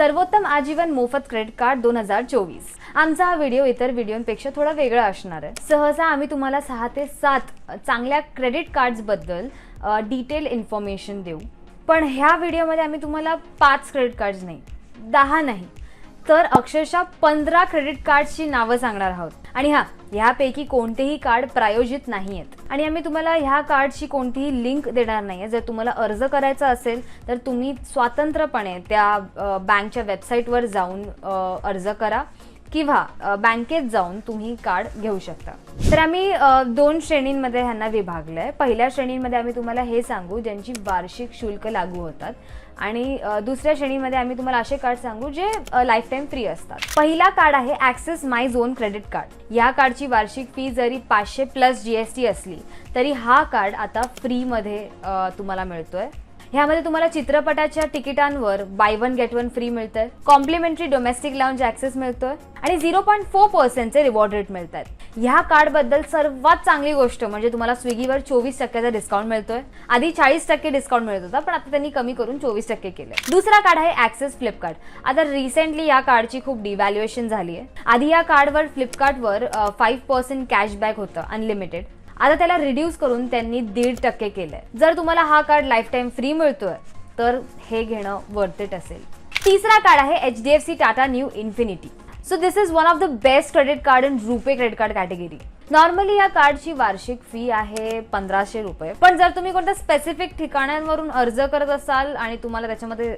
सर्वोत्तम आजीवन मोफत क्रेडिट कार्ड दोन हजार चोवीस. आमचा हा व्हिडिओ इतर व्हिडिओंपेक्षा थोडा वेगळा असणार आहे. सहसा आम्ही तुम्हाला सहा ते सात चांगल्या क्रेडिट कार्ड्सबद्दल डिटेल इन्फॉर्मेशन देऊ. पण ह्या व्हिडिओमध्ये आम्ही तुम्हाला पाच क्रेडिट कार्ड्स नाही दहा नाही तर अक्षरशः पंधरा क्रेडिट कार्डची नावं सांगणार आहोत. आणि हा ह्यापैकी कोणतेही कार्ड प्रायोजित नाही आहेत आणि आम्ही तुम्हाला ह्या कार्डची कोणतीही लिंक देणार नाही आहे जर तुम्हाला अर्ज करायचा असेल तर तुम्ही स्वतंत्रपणे त्या बँकच्या वेबसाईटवर जाऊन अर्ज करा. किंवा बँकेत जाऊन तुम्ही कार्ड घेऊ शकता. तर आम्ही दोन श्रेणींमध्ये ह्यांना विभागलं आहे पहिल्या श्रेणींमध्ये आम्ही तुम्हाला हे सांगू ज्यांची वार्षिक शुल्क लागू होतात. आणि दुसऱ्या श्रेणीमध्ये आम्ही तुम्हाला असे कार्ड सांगू जे लाईफ टाईम फ्री असतात. पहिला कार्ड आहे access my zone credit card या कार्डची वार्षिक फी जरी पाचशे प्लस जी एस टी असली तरी हा कार्ड आता फ्रीमध्ये तुम्हाला मिळतोय. ह्यामध्ये तुम्हाला चित्रपटाच्या तिकिटांवर buy one get one free मिळतंय. कॉम्प्लिमेंटरी डोमेस्टिक लाऊंज ऍक्सेस मिळतोय. आणि झिरो पॉईंट फोर पर्सेंटचे रिवॉर्ड रेट मिळतात. ह्या कार्डबद्दल सर्वात चांगली गोष्ट म्हणजे तुम्हाला स्विगीवर चोवीस टक्क्याचा डिस्काउंट मिळतोय. आधी चाळीस टक्के डिस्काउंट मिळत होता पण आता त्यांनी कमी करून चोवीस टक्के केलं दुसरा कार्ड आहे ऍक्सेस फ्लिपकार्ट आता रिसेंटली या कार्डची खूप डिव्हॅल्युएशन झाली आहे आधी या कार्डवर फ्लिपकार्टवर फाईव्ह पर्सेंट कॅशबॅक होतं अनलिमिटेड आता त्याला रिड्यूस करून त्यांनी दीड टक्के केलंय. जर तुम्हाला हा कार्ड लाईफ टाईम फ्री मिळतोय तर हे घेणं वर्थ इट असेल. तिसरा कार्ड आहे H D F C Tata Neu Infinity so this is one of the best credit card in RuPay credit card category normally या कार्डची वार्षिक फी आहे पंधराशे रुपये. पण जर तुम्ही कोणत्या स्पेसिफिक ठिकाणांवरून अर्ज करत असाल आणि तुम्हाला त्याच्यामध्ये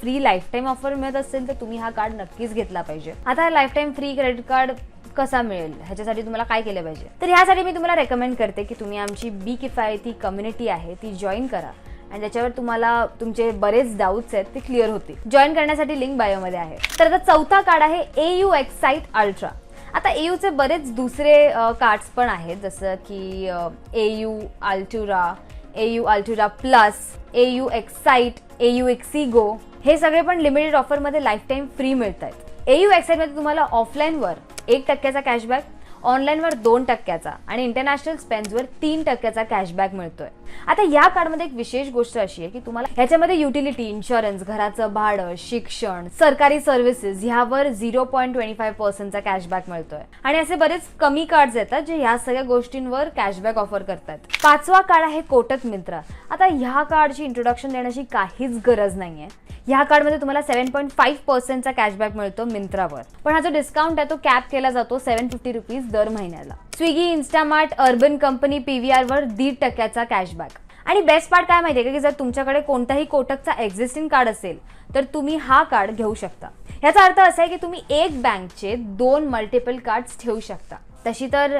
फ्री लाईफ टाईम ऑफर मिळत असेल तर तुम्ही हा कार्ड नक्कीच घेतला पाहिजे. आता life time free credit card कसा मिळेल? ह्याच्यासाठी तुम्हाला काय केलं पाहिजे? तर ह्यासाठी मी तुम्हाला रेकमेंड करते की तुम्ही आमची बी किफायती कम्युनिटी आहे ती जॉईन करा. आणि ज्याच्यावर तुम्हाला तुमचे बरेच डाऊट्स आहेत ते क्लिअर होतील. जॉईन करण्यासाठी लिंक बायोमध्ये आहे. तर आता चौथा कार्ड आहे ए यू एक्साईट अल्ट्रा आता ए यूचे बरेच दुसरे कार्ड्स पण आहेत जसं की A U Altura A U Altura plus A U excite A U Ixigo हे सगळे पण लिमिटेड ऑफरमध्ये लाईफ टाईम फ्री मिळत आहेत एयू यू एक्साईटमध्ये तुम्हाला ऑफलाईनवर एक टक्क्याचा कॅशबॅक ऑनलाईनवर दोन टक्क्याचा आणि इंटरनॅशनल स्पेन्सवर तीन टक्क्याचा कॅशबॅक मिळतोय. आता या कार्डमध्ये एक विशेष गोष्ट अशी आहे की तुम्हाला ह्याच्यामध्ये युटिलिटी इन्शुरन्स घराचं भाडं शिक्षण सरकारी सर्व्हिसेस ह्यावर झिरो पॉईंट ट्वेंटी फाईव्ह पर्सेंटचा कॅशबॅक मिळतोय. आणि असे बरेच कमी कार्ड्स येतात जे ह्या सगळ्या गोष्टींवर कॅशबॅक ऑफर करतात पाचवा कार्ड आहे कोटक मित्रा. आता ह्या कार्डची इंट्रोडक्शन देण्याची काहीच गरज नाहीये. ह्या कार्डमध्ये तुम्हाला सेव्हन पॉईंट फाईव्ह पर्सेंटचा कॅशबॅक मिळतो मिंत्रावर. पण हा जो डिस्काउंट आहे तो कॅप केला जातो सेव्हन फिफ्टी रुपीज दर महिन्याला. Swiggy Instamart Urban Company PVR वर दीड टक्क्याचा कॅशबॅक आणि बेस्ट पार्ट काय माहितीये का की जर तुमच्याकडे कोणताही कोटकचा एक्झिस्टिंग कार्ड असेल तर तुम्ही हा कार्ड घेऊ शकता. ह्याचा अर्थ असा आहे की तुम्ही एक बँकचे दोन मल्टिपल कार्ड्स ठेवू शकता. तशी तर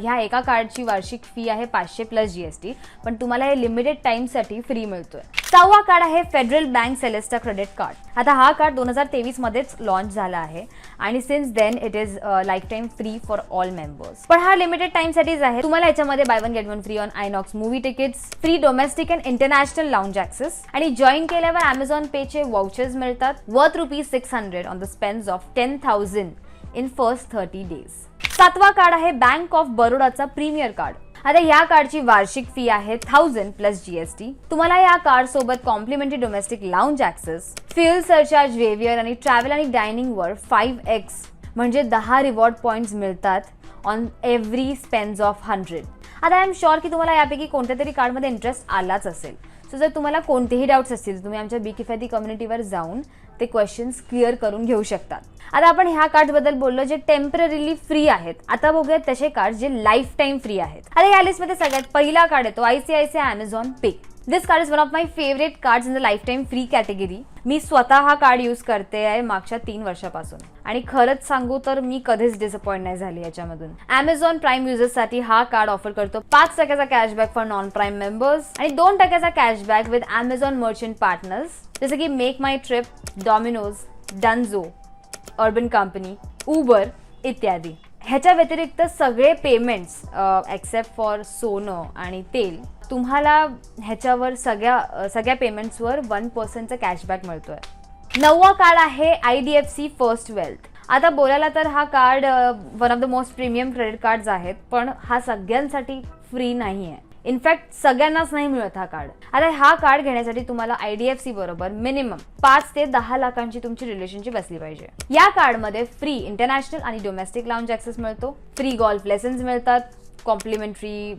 ह्या एका कार्डची वार्षिक फी आहे पाचशे प्लस जी एस टी पण तुम्हाला हे लिमिटेड टाईमसाठी फ्री मिळतोय. सहावा कार्ड आहे Federal Bank Celesta credit card आता हा कार्ड दोन हजार तेवीस मध्येच लॉन्च झाला आहे आणि since then it is lifetime free for all members पण हा लिमिटेड टाईमसाठीच आहे. तुम्हाला याच्यामध्ये buy one get one free on INOX movie tickets free domestic and international lounge access आणि जॉईन केल्यावर अमेझॉन पेचे वाउचर्स मिळतात. Worth rupees six hundred on the spends of ten thousand in first thirty days. सातवा card आहे bank of बरोडाचा premier card आता या कार्डची वार्षिक फी आहे थाउजंड प्लस जीएसटी तुम्हाला या कार्ड सोबत complimentary domestic lounge access fuel surcharge waiver आणि ट्रॅव्हल आणि डायनिंग वर फाईव्ह एक्स म्हणजे दहा रिवॉर्ड पॉईंट्स मिळतात on every spend of hundred आता आय एम शुअर की तुम्हाला यापैकी कोणत्या तरी कार्डमध्ये इंटरेस्ट आलाच असेल. सो जर तुम्हाला कोणतेही डाऊट्स असतील तुम्ही आमच्या बी किफायती कम्युनिटीवर जाऊन ते क्वेश्चन्स क्लिअर करून घेऊ शकतात. आता आपण ह्या कार्ड्सबद्दल बोललो जे टेम्पररीली फ्री आहेत. आता बघूयात तसे कार्ड जे लाईफ टाईम फ्री आहेत. आता या लिस्टमध्ये सगळ्यात पहिला कार्ड येतो ICICI Amazon Pay this card is one of my favourite cards in the lifetime free category मी स्वतः हा कार्ड यूज करते आहे मागच्या तीन वर्षापासून. आणि खरंच सांगू तर मी कधीच डिसअपॉइंट नाही झाली याच्यामधून. अमेझॉन प्राईम युजर्ससाठी हा कार्ड ऑफर करतो. पाच टक्क्याचा cashback for non prime members आणि दोन टक्क्याचा cashback with Amazon merchant partners जसं की make my trip Domino's Dunzo Urban Company Uber इत्यादी. ह्याच्या व्यतिरिक्त सगळे पेमेंट्स एक्सेप्ट फॉर सोनं आणि तेल तुम्हाला ह्याच्यावर सगळ्या सगळ्या पेमेंट्सवर वन पर्सेंटचा कॅशबॅक मिळतोय. नववा कार्ड आहे I D F C first wealth आता बोलायला तर हा card one of the most premium credit cards आहेत पण हा सगळ्यांसाठी फ्री नाही आहे इनफॅक्ट सगळ्यांनाच नाही मिळत हा कार्ड आता हा कार्ड घेण्यासाठी तुम्हाला आय डी एफ सी बरोबर मिनिमम पाच ते दहा लाखांची तुमची रिलेशनशिप असली पाहिजे. या कार्डमध्ये फ्री इंटरनॅशनल आणि डोमेस्टिक लाऊंज ॲक्सेस मिळतो फ्री गॉल्फ लेसन्स मिळतात कॉम्प्लिमेंटरी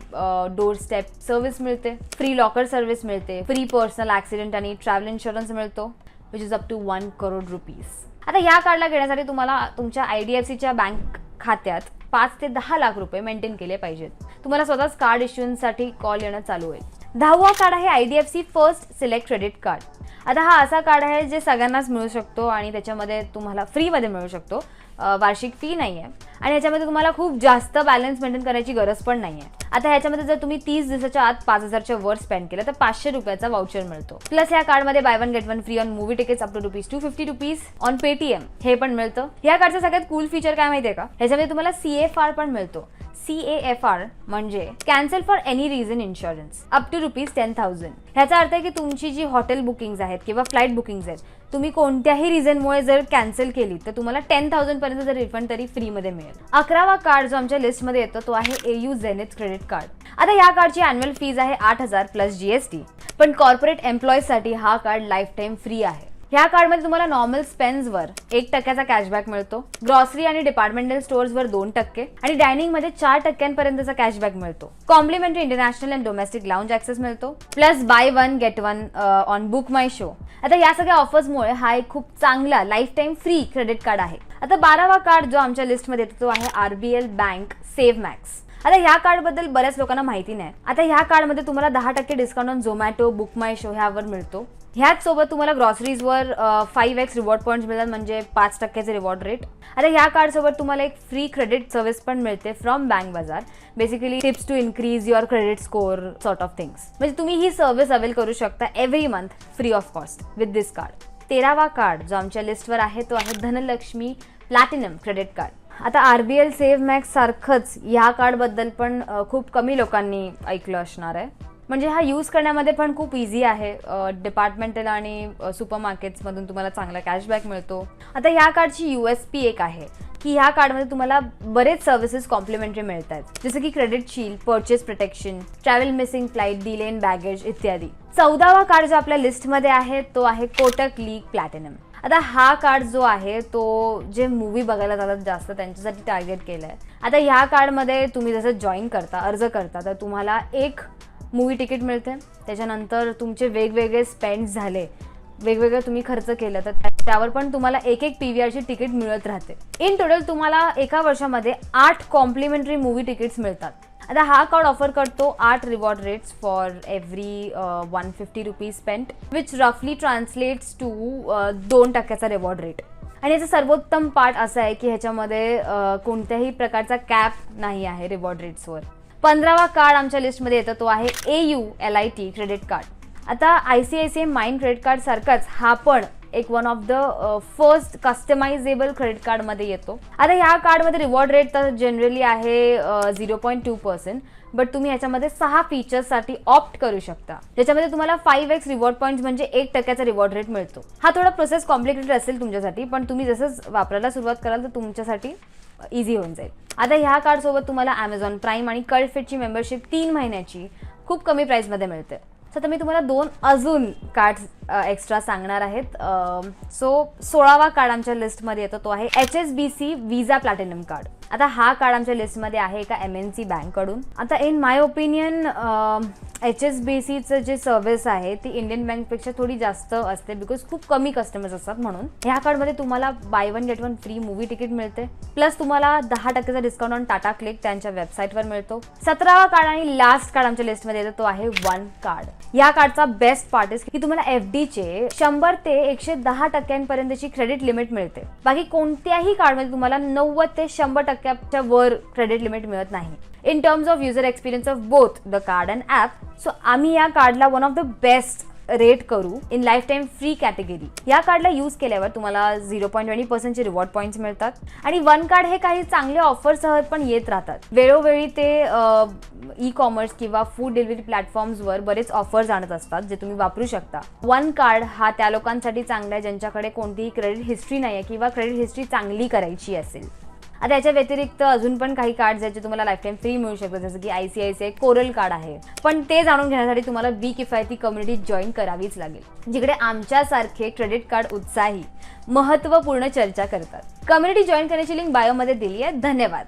डोर स्टेप सर्व्हिस मिळते. फ्री लॉकर सर्व्हिस मिळते. फ्री पर्सनल ॲक्सिडेंट आणि ट्रॅव्हल इन्शुरन्स मिळतो which is up to one crore rupees आता ह्या कार्डला घेण्यासाठी तुम्हाला तुमच्या आय डी एफ सीच्या बँक खात्यात पाच ते दहा लाख रुपये मेंटेन केले पाहिजेत. तुम्हाला स्वतःच कार्ड इश्युन्ससाठी कॉल येणं चालू होईल. दहावा कार्ड आहे I D F C first select credit card आता हा असा कार्ड आहे जे सगळ्यांनाच मिळू शकतो आणि त्याच्यामध्ये तुम्हाला फ्रीमध्ये मिळू शकतो. वार्षिक फी नाही आहे आणि ह्याच्यामध्ये तुम्हाला खूप जास्त बॅलन्स मेंटेन करायची गरज पण नाही आहे आता ह्याच्यामध्ये जर तुम्ही तीस दिवसाच्या आत पाच हजारच्या वर स्पेंड केलं तर पाचशे रुपयाचा वाउचर मिळतो. प्लस या कार्डमध्ये buy one get one free on movie tickets up to rupees two fifty rupees on Paytm हे पण मिळतं. या कार्डचं सगळ्यात कूल फीचर काय माहितीये का? ह्याच्यामध्ये तुम्हाला सीएफआर आर पण मिळतो. सी ए एफ आर म्हणजे cancel for any reason insurance up to rupees ten thousand ह्याचा अर्थ आहे की तुमची जी हॉटेल बुकिंग्स आहेत किंवा फ्लाईट बुकिंग्स आहेत तुम्ही कोणत्याही रिझनमुळे जर कॅन्सल केली तर तुम्हाला टेन थाउजंड पर्यंत जर रिफंड तरी फ्रीमध्ये मिळेल. अकरावा कार्ड जो आमच्या लिस्टमध्ये येतो तो आहे A U Zenith credit card आता या कार्डची अॅन्युअल फीज आहे आठ हजार प्लस जीएसटी पण कॉर्पोरेट एम्प्लॉईजसाठी हा कार्ड लाईफ टाईम फ्री आहे. ह्या कार्डमध्ये तुम्हाला नॉर्मल स्पेन्सवर एक टक्क्याचा कॅशबॅक मिळतो. ग्रॉसरी आणि डिपार्टमेंटल स्टोअर्सवर दोन टक्के आणि डायनिंगमध्ये चार टक्क्यांपर्यंतचा कॅशबॅक मिळतो. Complimentary international and domestic lounge access मिळतो. Plus buy one get one on book my show आता या सगळ्या ऑफर्समुळे हा एक खूप चांगला life time free credit card आहे. आता बारावा कार्ड जो आमच्या लिस्टमध्ये येतो तो आहे आरबीएल बँक सेव्ह मॅक्स आता ह्या कार्डबद्दल बऱ्याच लोकांना माहिती नाही. आता ह्या कार्डमध्ये तुम्हाला दहा टक्के discount on Zomato book my show ह्यावर मिळतो. ह्याच सोबत तुम्हाला ग्रॉसरीजवर फाईव्ह एक्स रिवॉर्ड पॉईंट्स मिळतात म्हणजे पाच टक्क्याचे रिवॉर्ड रेट आता ह्या कार्डसोबत तुम्हाला एक फ्री क्रेडिट सर्व्हिस पण मिळते from bank bazaar. Basically tips to increase your credit score sort of things म्हणजे तुम्ही ही सर्व्हिस अवेल करू शकता every month free of cost with this card तेरावा कार्ड जो आमच्या लिस्टवर आहे तो आहे धनलक्ष्मी प्लॅटिनम क्रेडिट कार्ड आता R B L save max सारखंच ह्या कार्डबद्दल पण खूप कमी लोकांनी ऐकलं असणार आहे. म्हणजे हा यूज करण्यामध्ये पण खूप इझी आहे. डिपार्टमेंटल आणि सुपर मार्केट्समधून तुम्हाला चांगला कॅशबॅक मिळतो. आता ह्या कार्डची यू एस पी एक आहे. की ह्या कार्डमध्ये तुम्हाला बरेच सर्व्हिसेस कॉम्प्लिमेंटरी मिळत आहेत जसं की credit shield purchase protection travel missing flight delay in baggage इत्यादी. चौदावा कार्ड जो आपल्या लिस्टमध्ये आहे तो आहे कोटक लीग प्लॅटिनम आता हा कार्ड जो आहे तो जे मूवी बघायला जातात जास्त त्यांच्यासाठी टार्गेट केलं आहे आता ह्या कार्डमध्ये तुम्ही जसं जॉईन करता अर्ज करता तर तुम्हाला एक मूवी तिकीट मिळते. त्याच्यानंतर तुमचे वेगवेगळे स्पेंड झाले. वेगवेगळे तुम्ही खर्च केलं तर त्यावर पण तुम्हाला एक एक पी व्ही आरची तिकीट मिळत राहते. इन टोटल तुम्हाला एका वर्षामध्ये आठ कॉम्प्लिमेंटरी मूवी तिकीट्स मिळतात. आता हा कार्ड ऑफर करतो आठ reward rates for every one fifty rupees spent which रफली ट्रान्सलेट्स टू दोन टक्क्याचा रिवॉर्ड रेट आणि याचा सर्वोत्तम पार्ट असं आहे की ह्याच्यामध्ये uh, कोणत्याही प्रकारचा कॅप नाही आहे रिवॉर्ड रेट्सवर पंधरावा कार्ड आमच्या लिस्टमध्ये येतो तो आहे A U L I T credit card आता I C I C I mind credit कार्डसारखाच हा पण एक one of the first customisable credit कार्डमध्ये येतो. आता ह्या कार्डमध्ये रिवॉर्ड रेट तर जनरली आहे zero point two percent but तुम्ही ह्याच्यामध्ये सहा फीचर्ससाठी ऑप्ट करू शकता. ज्याच्यामध्ये तुम्हाला फाईव्ह एक्स रिवॉर्ड पॉईंट म्हणजे एक टक्क्याचा रिवॉर्ड रेट मिळतो. हा थोडा प्रोसेस कॉम्प्लिकेटेड असेल तुमच्यासाठी पण तुम्ही जसंच वापरायला सुरुवात कराल तर तुमच्यासाठी इझी होऊन जाईल. आता ह्या कार्डसोबत तुम्हाला ॲमेझॉन प्राईम आणि कल्डफिटची मेंबरशिप तीन महिन्याची खूप कमी प्राईसमध्ये मिळते. सो तर मी तुम्हाला दोन अजून कार्ड्स एक्स्ट्रा सांगणार आहेत. सो सोळावा कार्ड आमच्या लिस्टमध्ये येतो तो आहे H S B C visa platinum card आता हा कार्ड आमच्या लिस्टमध्ये आहे एका एम एन सी बँककडून आता in my opinion H S B सीचं जे सर्व्हिस आहे ती इंडियन बँकपेक्षा थोडी जास्त असते बिकॉज खूप कमी कस्टमर्स असतात म्हणून. ह्या कार्डमध्ये तुम्हाला buy one get one free movie ticket मिळते. प्लस तुम्हाला दहा टक्क्याचा डिस्काउंट ऑन टाटा क्लिक त्यांच्या वेबसाईटवर मिळतो. सतरावा कार्ड आणि लास्ट कार्ड आमच्या लिस्टमध्ये येतो तो आहे वन कार्ड या कार्डचा बेस्ट पार्ट इज की तुम्हाला एफ चे शंभर ते एकशे दहा टक्क्यांपर्यंतची क्रेडिट लिमिट मिळते. बाकी कोणत्याही कार्डमध्ये तुम्हाला नव्वद ते शंभर टक्क्याच्या वर क्रेडिट लिमिट मिळत नाही. In terms of user experience of both the card and app so आम्ही या कार्डला one of the best rate करू in life time free category या कार्डला यूज केल्यावर तुम्हाला झिरो पॉईंट ट्वेंटी पर्सेंटचे रिवॉर्ड पॉईंट्स मिळतात. आणि वन कार्ड हे काही चांगले ऑफरसह पण येत राहतात. वेळोवेळी ते ई कॉमर्स किंवा फूड डिलिव्हरी प्लॅटफॉर्म्सवर बरेच ऑफर्स आणत असतात जे तुम्ही वापरू शकता. वन कार्ड हा त्या लोकांसाठी चांगला आहे ज्यांच्याकडे कोणतीही क्रेडिट हिस्ट्री नाही आहे किंवा क्रेडिट हिस्ट्री चांगली करायची असेल. आता याच्या व्यतिरिक्त अजून पण काही कार्ड आहेत जे तुम्हाला लाईफ टाईम फ्री मिळू शकतात जसं की I C I C I coral card आहे. पण ते जाणून घेण्यासाठी तुम्हाला बी किफायती कम्युनिटी जॉईन करावीच लागेल. जिकडे आमच्यासारखे क्रेडिट कार्ड उत्साही महत्त्वपूर्ण चर्चा करतात. कम्युनिटी जॉईन करण्याची लिंक बायोमध्ये दिली आहे धन्यवाद.